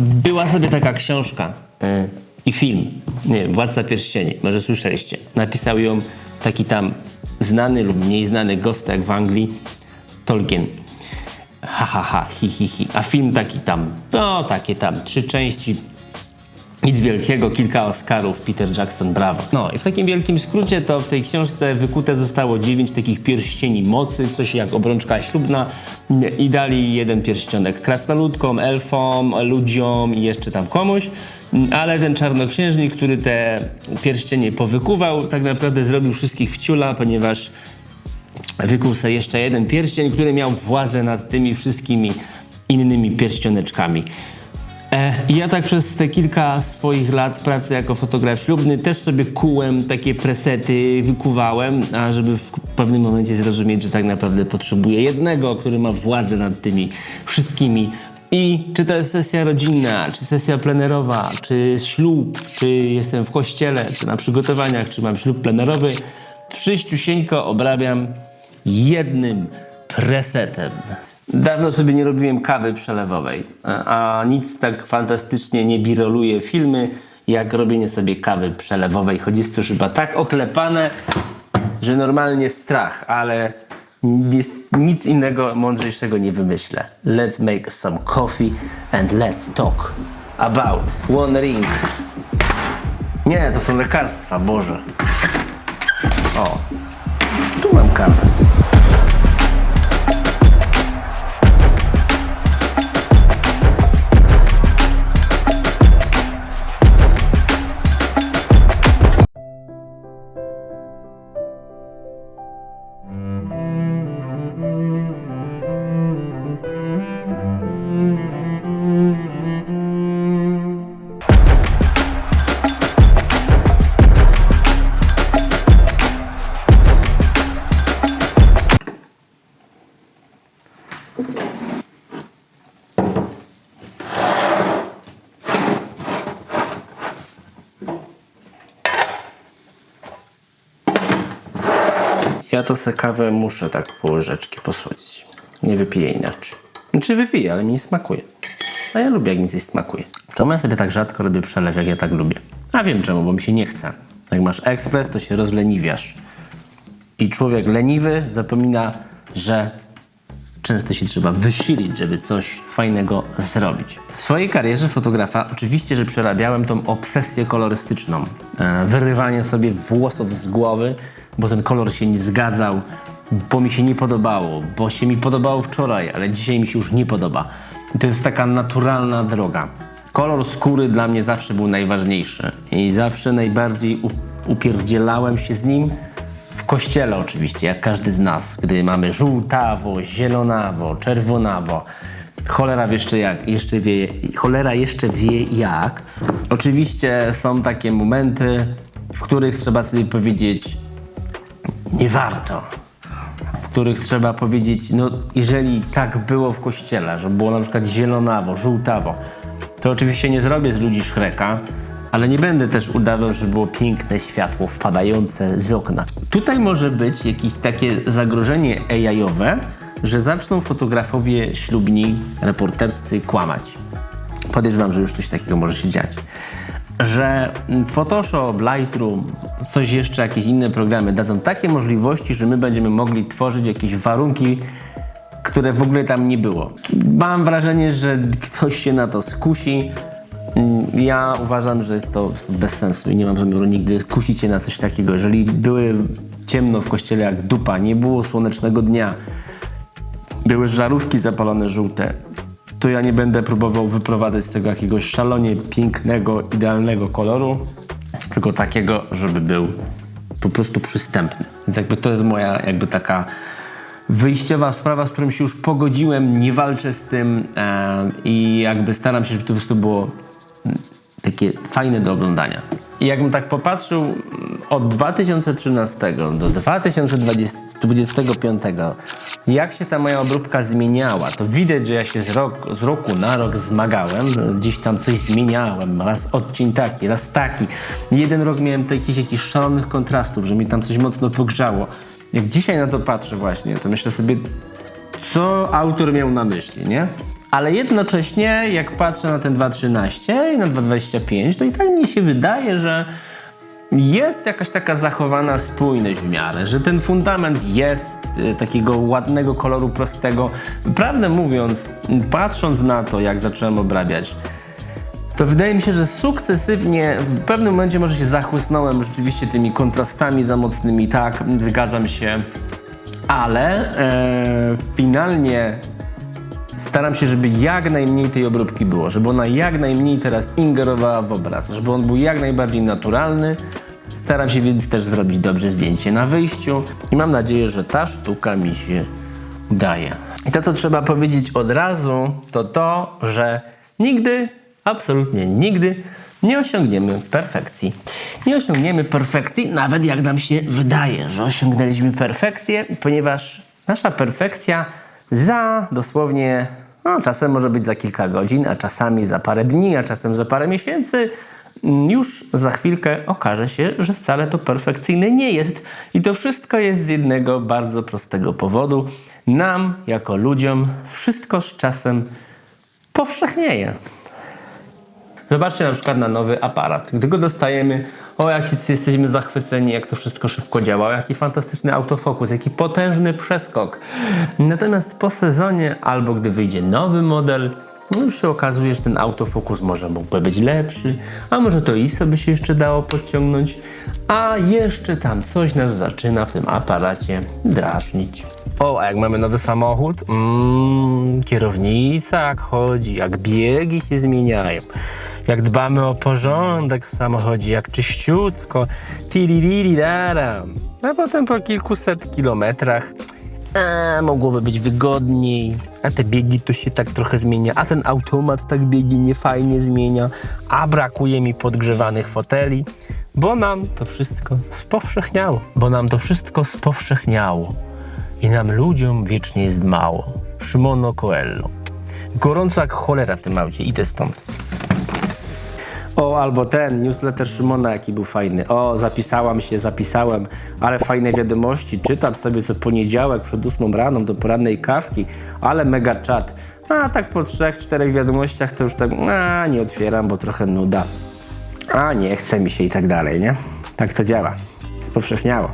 Była sobie taka książka e, i film, nie wiem, Władca Pierścieni, może słyszeliście. Napisał ją taki tam znany lub mniej znany gostek w Anglii, Tolkien. Ha, ha, ha, hi, hi, hi. A film taki tam, no takie tam, trzy części, nic wielkiego, kilka Oscarów, Peter Jackson, brawo. No i w takim wielkim skrócie to w tej książce wykute zostało dziewięć takich pierścieni mocy, coś jak obrączka ślubna i dali jeden pierścionek krasnoludkom, elfom, ludziom i jeszcze tam komuś. Ale ten czarnoksiężnik, który te pierścienie powykuwał, tak naprawdę zrobił wszystkich w ciula, ponieważ wykuł sobie jeszcze jeden pierścień, który miał władzę nad tymi wszystkimi innymi pierścioneczkami. E, ja tak przez te kilka swoich lat pracy jako fotograf ślubny też sobie kułem takie presety, wykuwałem, a żeby w pewnym momencie zrozumieć, że tak naprawdę potrzebuję jednego, który ma władzę nad tymi wszystkimi. I czy to jest sesja rodzinna, czy sesja plenerowa, czy ślub, czy jestem w kościele, czy na przygotowaniach, czy mam ślub plenerowy, wszyściusieńko obrabiam jednym presetem. Dawno sobie nie robiłem kawy przelewowej, a nic tak fantastycznie nie biroluje filmy, jak robienie sobie kawy przelewowej. Jest to chyba tak oklepane, że normalnie strach, ale nic innego mądrzejszego nie wymyślę. Let's make some coffee and let's talk about one ring. Nie, to są lekarstwa, Boże. O, tu mam kawę. To se kawę muszę tak po łyżeczki posłodzić. Nie wypiję inaczej. Znaczy wypiję, ale mi nie smakuje. A ja lubię, jak mi coś smakuje. Czemu ja sobie tak rzadko robię przelew, jak ja tak lubię? A wiem czemu, bo mi się nie chce. Jak masz ekspres, to się rozleniwiasz. I człowiek leniwy zapomina, że często się trzeba wysilić, żeby coś fajnego zrobić. W swojej karierze fotografa oczywiście, że przerabiałem tą obsesję kolorystyczną. E, wyrywanie sobie włosów z głowy, bo ten kolor się nie zgadzał, bo mi się nie podobało, bo się mi podobało wczoraj, ale dzisiaj mi się już nie podoba. I to jest taka naturalna droga. Kolor skóry dla mnie zawsze był najważniejszy i zawsze najbardziej upierdzielałem się z nim w kościele oczywiście, jak każdy z nas, gdy mamy żółtawo, zielonawo, czerwonawo. Cholera jeszcze jak, jeszcze wie, cholera jeszcze wie jak. Oczywiście są takie momenty, w których trzeba sobie powiedzieć nie warto. W których trzeba powiedzieć, no jeżeli tak było w kościele, że było na przykład zielonawo, żółtawo, to oczywiście nie zrobię z ludzi szreka, ale nie będę też udawał, że było piękne światło wpadające z okna. Tutaj może być jakieś takie zagrożenie AI-owe, że zaczną fotografowie ślubni, reporterscy kłamać. Podejrzewam, że już coś takiego może się dziać. Że Photoshop, Lightroom, coś jeszcze, jakieś inne programy dadzą takie możliwości, że my będziemy mogli tworzyć jakieś warunki, które w ogóle tam nie było. Mam wrażenie, że ktoś się na to skusi. Ja uważam, że jest to bez sensu i nie mam zamiaru nigdy skusić się na coś takiego. Jeżeli były ciemno w kościele jak dupa, nie było słonecznego dnia, były żarówki zapalone żółte, to ja nie będę próbował wyprowadzać z tego jakiegoś szalonie pięknego, idealnego koloru, tylko takiego, żeby był po prostu przystępny. Więc jakby to jest moja jakby taka wyjściowa sprawa, z którą się już pogodziłem, nie walczę z tym e, i jakby staram się, żeby to po prostu było takie fajne do oglądania. I jakbym tak popatrzył mm, od 2013 do 2025, jak się ta moja obróbka zmieniała, to widać, że ja się z, rok, z roku na rok zmagałem, gdzieś tam coś zmieniałem, raz odcień taki, raz taki. Jeden rok miałem takich jakichś szalonych kontrastów, że mi tam coś mocno pogrzało. Jak dzisiaj na to patrzę właśnie, to myślę sobie, co autor miał na myśli, nie? Ale jednocześnie, jak patrzę na ten 2.13 i na 2.25, to i tak mi się wydaje, że jest jakaś taka zachowana spójność w miarę, że ten fundament jest e, takiego ładnego koloru prostego. Prawdę mówiąc, patrząc na to, jak zacząłem obrabiać, to wydaje mi się, że sukcesywnie w pewnym momencie może się zachłysnąłem rzeczywiście tymi kontrastami za mocnymi, tak, zgadzam się, ale e, finalnie staram się, żeby jak najmniej tej obróbki było, żeby ona jak najmniej teraz ingerowała w obraz, żeby on był jak najbardziej naturalny. Staram się więc też zrobić dobrze zdjęcie na wyjściu i mam nadzieję, że ta sztuka mi się udaje. I to, co trzeba powiedzieć od razu, to to, że nigdy, absolutnie nigdy nie osiągniemy perfekcji. Nie osiągniemy perfekcji, nawet jak nam się wydaje, że osiągnęliśmy perfekcję, ponieważ nasza perfekcja za dosłownie, no czasem może być za kilka godzin, a czasami za parę dni, a czasem za parę miesięcy, mm, już za chwilkę okaże się, że wcale to perfekcyjne nie jest. I to wszystko jest z jednego bardzo prostego powodu. Nam, jako ludziom, wszystko z czasem powszechnieje. Zobaczcie na przykład na nowy aparat. Gdy go dostajemy, o jak jesteśmy zachwyceni, jak to wszystko szybko działa, jaki fantastyczny autofokus, jaki potężny przeskok. Natomiast po sezonie, albo gdy wyjdzie nowy model, no już się okazuje, że ten autofokus może mógłby być lepszy, a może to ISO by się jeszcze dało podciągnąć, a jeszcze tam coś nas zaczyna w tym aparacie drażnić. O, a jak mamy nowy samochód, mm, kierownica jak chodzi, jak biegi się zmieniają, jak dbamy o porządek w samochodzie, jak czyściutko, tiririridaram. A potem po kilkuset kilometrach a, mogłoby być wygodniej, a te biegi to się tak trochę zmienia, a ten automat tak biegi niefajnie zmienia, a brakuje mi podgrzewanych foteli, bo nam to wszystko spowszechniało, bo nam to wszystko spowszechniało i nam ludziom wiecznie jest mało. Szymono Coelho. Gorąco jak cholera w tym aucie, idę stąd. O, albo ten newsletter Szymona, jaki był fajny. O, zapisałam się, zapisałem, ale fajne wiadomości. Czytam sobie co poniedziałek przed 8 rano do porannej kawki, ale mega czat. A tak po trzech, czterech wiadomościach to już tak, a nie otwieram, bo trochę nuda. A nie chce mi się i tak dalej, nie? Tak to działa. Spowszechniało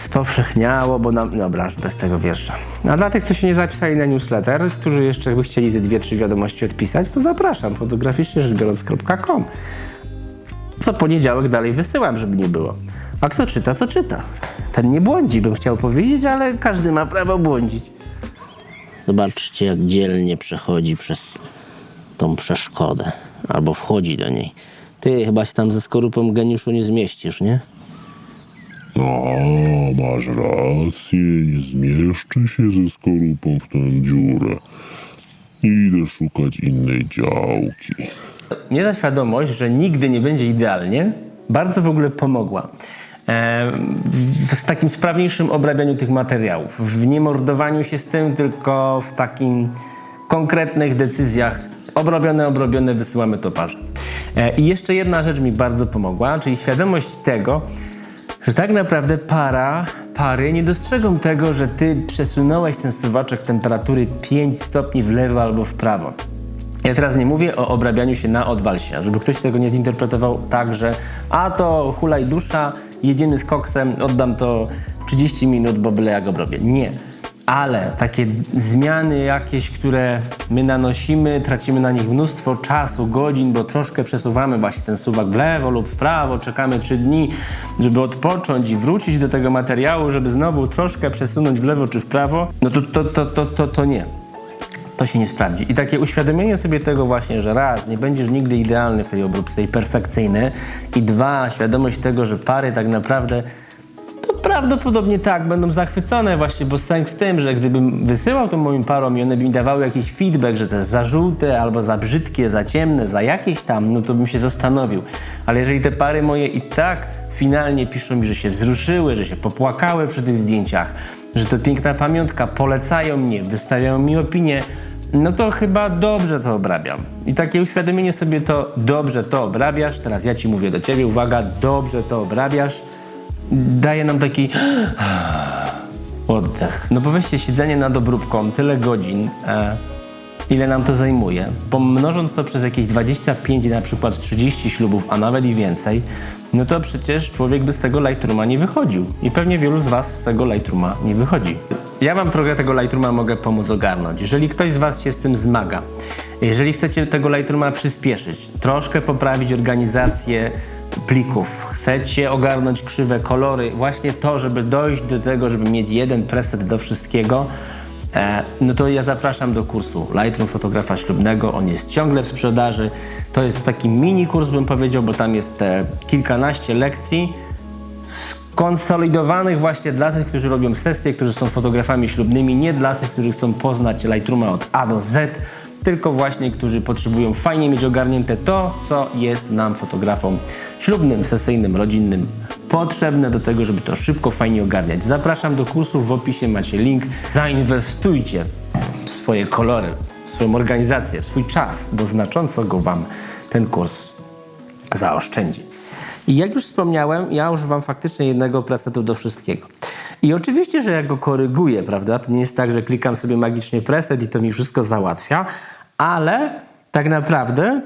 spowszechniało, bo nam... Dobra, aż bez tego wiersza. A dla tych, co się nie zapisali na newsletter, którzy jeszcze by chcieli te dwie, trzy wiadomości odpisać, to zapraszam, fotograficznie rzecz. Co poniedziałek dalej wysyłam, żeby nie było. A kto czyta, to czyta. Ten nie błądzi, bym chciał powiedzieć, ale każdy ma prawo błądzić. Zobaczcie, jak dzielnie przechodzi przez tą przeszkodę. Albo wchodzi do niej. Ty chyba się tam ze skorupą geniuszu nie zmieścisz, nie? No, masz rację, nie zmieszczę się ze skorupą w tę dziurę. Idę szukać innej działki. Mnie ta świadomość, że nigdy nie będzie idealnie, bardzo w ogóle pomogła. E, w, takim sprawniejszym obrabianiu tych materiałów, w nie mordowaniu się z tym, tylko w takim konkretnych decyzjach obrobione, obrobione, wysyłamy to parze. E, I jeszcze jedna rzecz mi bardzo pomogła, czyli świadomość tego, że tak naprawdę para, pary nie dostrzegą tego, że ty przesunąłeś ten suwaczek temperatury 5 stopni w lewo albo w prawo. Ja teraz nie mówię o obrabianiu się na odwalsie, żeby ktoś tego nie zinterpretował tak, że a to hulaj dusza, jedziemy z koksem, oddam to w 30 minut, bo byle jak obrobię. Nie. Ale takie zmiany jakieś, które my nanosimy, tracimy na nich mnóstwo czasu, godzin, bo troszkę przesuwamy właśnie ten suwak w lewo lub w prawo, czekamy 3 dni, żeby odpocząć i wrócić do tego materiału, żeby znowu troszkę przesunąć w lewo czy w prawo, no to, to, to, to, to, to nie to się nie sprawdzi. I takie uświadomienie sobie tego właśnie, że raz, nie będziesz nigdy idealny w tej obróbce i perfekcyjny i dwa, świadomość tego, że pary tak naprawdę prawdopodobnie tak, będą zachwycone właśnie, bo sęk w tym, że gdybym wysyłał to moim parom i one by mi dawały jakiś feedback, że to jest za żółte, albo za brzydkie, za ciemne, za jakieś tam, no to bym się zastanowił. Ale jeżeli te pary moje i tak finalnie piszą mi, że się wzruszyły, że się popłakały przy tych zdjęciach, że to piękna pamiątka, polecają mnie, wystawiają mi opinie, no to chyba dobrze to obrabiam. I takie uświadomienie sobie to dobrze to obrabiasz, teraz ja ci mówię do ciebie, uwaga, dobrze to obrabiasz, daje nam taki oddech. No bo weźcie siedzenie nad obróbką tyle godzin, e, ile nam to zajmuje, pomnożąc to przez jakieś 25, na przykład 30 ślubów, a nawet i więcej, no to przecież człowiek by z tego Lightrooma nie wychodził. I pewnie wielu z Was z tego Lightrooma nie wychodzi. Ja Wam trochę tego Lightrooma mogę pomóc ogarnąć. Jeżeli ktoś z Was się z tym zmaga, jeżeli chcecie tego Lightrooma przyspieszyć, troszkę poprawić organizację plików, chcecie ogarnąć krzywe kolory, właśnie to, żeby dojść do tego, żeby mieć jeden preset do wszystkiego, E, no to ja zapraszam do kursu Lightroom fotografa ślubnego. On jest ciągle w sprzedaży. To jest taki mini kurs, bym powiedział, bo tam jest e, kilkanaście lekcji skonsolidowanych właśnie dla tych, którzy robią sesje, którzy są fotografami ślubnymi, nie dla tych, którzy chcą poznać Lightrooma od A do Z, tylko właśnie, którzy potrzebują fajnie mieć ogarnięte to, co jest nam fotografom ślubnym, sesyjnym, rodzinnym potrzebne do tego, żeby to szybko, fajnie ogarniać. Zapraszam do kursu, w opisie macie link. Zainwestujcie w swoje kolory, w swoją organizację, w swój czas, bo znacząco go Wam ten kurs zaoszczędzi. I jak już wspomniałem, ja używam faktycznie jednego presetu do wszystkiego. I oczywiście, że ja go koryguję, prawda? To nie jest tak, że klikam sobie magicznie preset i to mi wszystko załatwia, ale tak naprawdę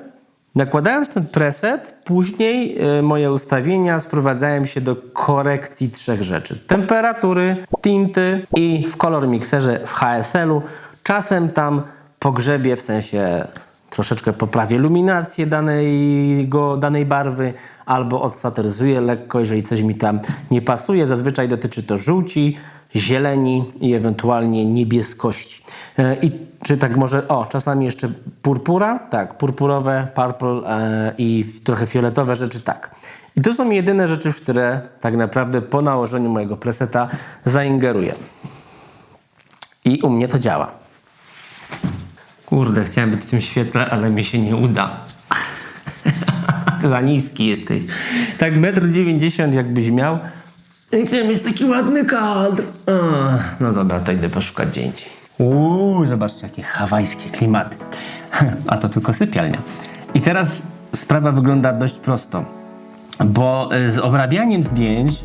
nakładając ten preset, później e, moje ustawienia sprowadzają się do korekcji trzech rzeczy. Temperatury, tinty i w kolor mixerze w HSL-u. Czasem tam pogrzebię, w sensie troszeczkę poprawię luminację danego, danej barwy albo odsatyryzuję lekko, jeżeli coś mi tam nie pasuje. Zazwyczaj dotyczy to żółci, zieleni i ewentualnie niebieskości. E, I czy tak może, o, czasami jeszcze purpura, tak, purpurowe, purple e, i trochę fioletowe rzeczy, tak. I to są jedyne rzeczy, w które tak naprawdę po nałożeniu mojego preseta zaingeruję. I u mnie to działa. Kurde, chciałem być w tym świetle, ale mi się nie uda. Za niski jesteś. Tak 1,90 m jakbyś miał. I Chciałem mieć taki ładny kadr. No dobra, to idę poszukać gdzie indziej. Uuu, zobaczcie jakie hawajskie klimaty. A to tylko sypialnia. I teraz sprawa wygląda dość prosto. Bo y, z obrabianiem zdjęć,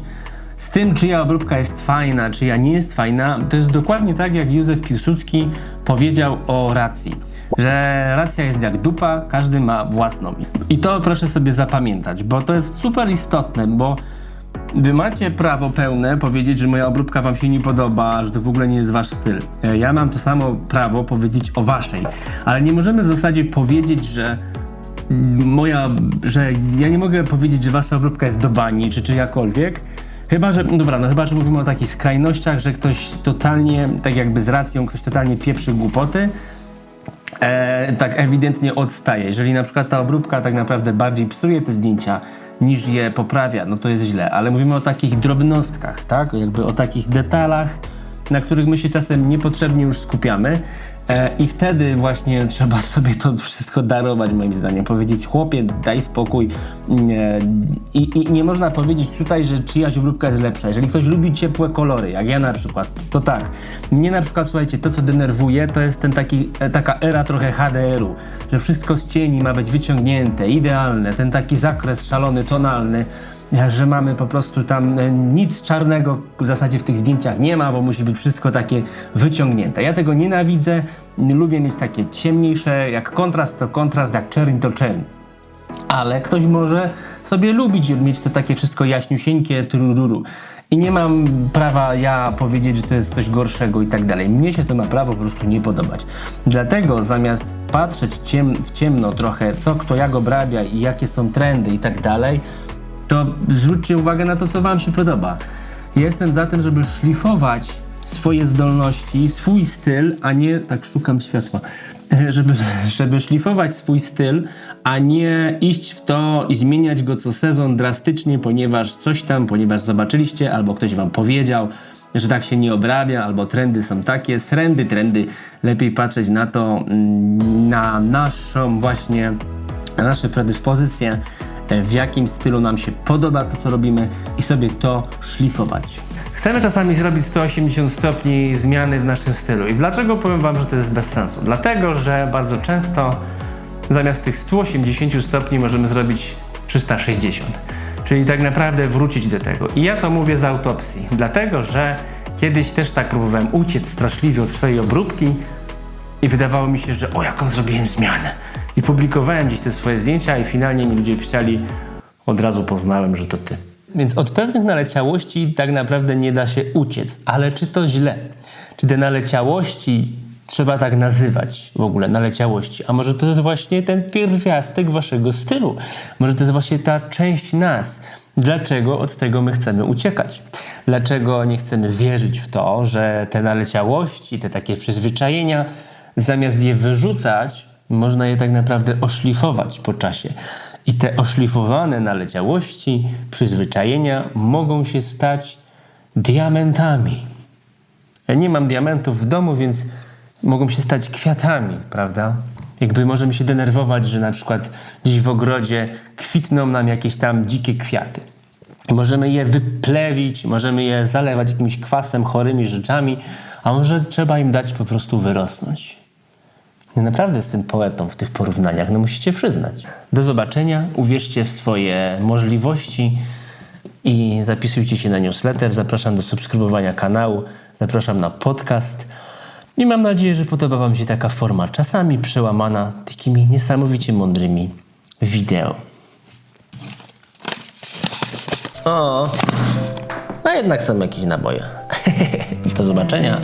z tym czyja obróbka jest fajna, czyja nie jest fajna, to jest dokładnie tak jak Józef Piłsudski powiedział o racji. Że racja jest jak dupa, każdy ma własną. I to proszę sobie zapamiętać, bo to jest super istotne, bo Wy macie prawo pełne powiedzieć, że moja obróbka wam się nie podoba, że to w ogóle nie jest wasz styl. E, Ja mam to samo prawo powiedzieć o waszej, ale nie możemy w zasadzie powiedzieć, że moja, że ja nie mogę powiedzieć, że wasza obróbka jest do bani, czy czyjakolwiek. Chyba, że, dobra, no chyba, że mówimy o takich skrajnościach, że ktoś totalnie, tak jakby z racją, ktoś totalnie pieprzy głupoty, e, tak ewidentnie odstaje. Jeżeli na przykład ta obróbka tak naprawdę bardziej psuje te zdjęcia niż je poprawia, no to jest źle. Ale mówimy o takich drobnostkach, tak? Jakby o takich detalach, na których my się czasem niepotrzebnie już skupiamy. E, I wtedy właśnie trzeba sobie to wszystko darować, moim zdaniem. Powiedzieć, chłopie, daj spokój. Nie, i, I nie można powiedzieć tutaj, że czyjaś obróbka jest lepsza. Jeżeli ktoś lubi ciepłe kolory, jak ja na przykład, to tak. Mnie na przykład, słuchajcie, to co denerwuje, to jest ten taki, e, taka era trochę HDR-u, że wszystko z cieni ma być wyciągnięte, idealne, ten taki zakres szalony, tonalny że mamy po prostu tam e, nic czarnego w zasadzie w tych zdjęciach nie ma, bo musi być wszystko takie wyciągnięte. Ja tego nienawidzę, lubię mieć takie ciemniejsze, jak kontrast to kontrast, jak czerń to czerń. Ale ktoś może sobie lubić mieć to takie wszystko jaśniusieńkie, trururu. I nie mam prawa ja powiedzieć, że to jest coś gorszego i tak dalej. Mnie się to ma prawo po prostu nie podobać. Dlatego zamiast patrzeć ciem, w ciemno trochę, co kto jak obrabia i jakie są trendy i tak dalej, to zwróćcie uwagę na to, co Wam się podoba. Jestem za tym, żeby szlifować swoje zdolności, swój styl, a nie tak szukam światła, żeby, żeby szlifować swój styl, a nie iść w to i zmieniać go co sezon drastycznie, ponieważ coś tam, ponieważ zobaczyliście albo ktoś Wam powiedział, że tak się nie obrabia, albo trendy są takie, srendy, trendy. Lepiej patrzeć na to, mm, na naszą właśnie, na nasze predyspozycje, w jakim stylu nam się podoba to, co robimy i sobie to szlifować. Chcemy czasami zrobić 180 stopni zmiany w naszym stylu. I dlaczego powiem Wam, że to jest bez sensu? Dlatego, że bardzo często zamiast tych 180 stopni możemy zrobić 360. Czyli tak naprawdę wrócić do tego. I ja to mówię z autopsji, dlatego że kiedyś też tak próbowałem uciec straszliwie od swojej obróbki, I wydawało mi się, że o jaką zrobiłem zmianę. I publikowałem gdzieś te swoje zdjęcia i finalnie mi ludzie pisali, od razu poznałem, że to ty. Więc od pewnych naleciałości tak naprawdę nie da się uciec. Ale czy to źle? Czy te naleciałości trzeba tak nazywać w ogóle, naleciałości? A może to jest właśnie ten pierwiastek waszego stylu? Może to jest właśnie ta część nas? Dlaczego od tego my chcemy uciekać? Dlaczego nie chcemy wierzyć w to, że te naleciałości, te takie przyzwyczajenia, zamiast je wyrzucać, można je tak naprawdę oszlifować po czasie. I te oszlifowane naleciałości, przyzwyczajenia mogą się stać diamentami. Ja nie mam diamentów w domu, więc mogą się stać kwiatami, prawda? Jakby możemy się denerwować, że na przykład gdzieś w ogrodzie kwitną nam jakieś tam dzikie kwiaty. Możemy je wyplewić, możemy je zalewać jakimś kwasem, chorymi rzeczami, a może trzeba im dać po prostu wyrosnąć. Naprawdę jestem poetą w tych porównaniach, no musicie przyznać. Do zobaczenia, uwierzcie w swoje możliwości i zapisujcie się na newsletter. Zapraszam do subskrybowania kanału, zapraszam na podcast. I mam nadzieję, że podoba Wam się taka forma, czasami przełamana takimi niesamowicie mądrymi wideo. O, a jednak są jakieś naboje. Do zobaczenia.